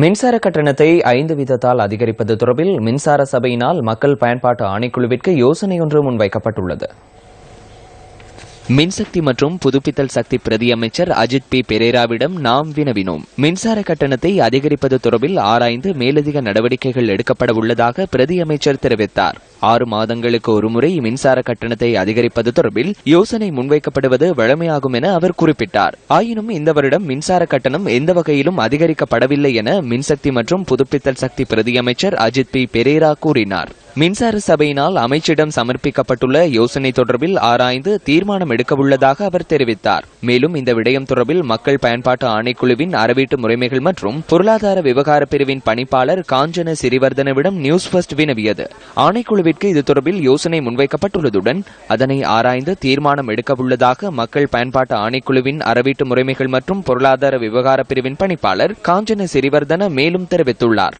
மின்சார கட்டணத்தை ஐந்து வீதத்தால் அதிகரிப்பது தொடர்பில் மின்சார சபையினால் மக்கள் பயன்பாட்டு ஆணைக்குழுவிற்கு யோசனை ஒன்று முன்வைக்கப்பட்டுள்ளது. மின்சக்தி மற்றும் புதுப்பித்தல் சக்தி பிரதி அமைச்சர் அஜித் பி. பெரேராவிடம் நாம் வினவினோம். மின்சார கட்டணத்தை அதிகரிப்பது தொடர்பில் ஆராய்ந்து மேலதிக நடவடிக்கைகள் எடுக்கப்பட உள்ளதாக பிரதி அமைச்சர் தெரிவித்தார். ஆறு மாதங்களுக்கு ஒருமுறை மின்சார கட்டணத்தை அதிகரிப்பது தொடர்பில் யோசனை முன்வைக்கப்படுவது வழமையாகும் என அவர் குறிப்பிட்டார். ஆயினும் இந்த வருடம் மின்சார கட்டணம் எந்த வகையிலும் அதிகரிக்கப்படவில்லை என மின்சக்தி மற்றும் புதுப்பித்தல் சக்தி பிரதியமைச்சர் அஜித் பி. பெரேரா கூறினார். மின்சார சபையினால் அமைச்சிடம் சமர்ப்பிக்கப்பட்டுள்ள யோசனை தொடர்பில் ஆராய்ந்து தீர்மானம் எடுக்கவுள்ளதாக அவர் தெரிவித்தார். மேலும் இந்த விடயம் தொடர்பில் மக்கள் பயன்பாட்டு ஆணைக்குழுவின் அறவீட்டு முறைமைகள் மற்றும் பொருளாதார விவகார பிரிவின் பணிப்பாளர் காஞ்சன சிறிவர்தனவிடம் நியூஸ் ஃபர்ஸ்ட் வினவியது. ஆணைக்குழுவிற்கு இது தொடர்பில் யோசனை முன்வைக்கப்பட்டுள்ளதுடன் அதனை ஆராய்ந்து தீர்மானம் எடுக்கவுள்ளதாக மக்கள் பயன்பாட்டு ஆணைக்குழுவின் அறவீட்டு முறைமைகள் மற்றும் பொருளாதார விவகார பிரிவின் பணிப்பாளர் காஞ்சன சிறிவர்தன மேலும் தெரிவித்துள்ளார்.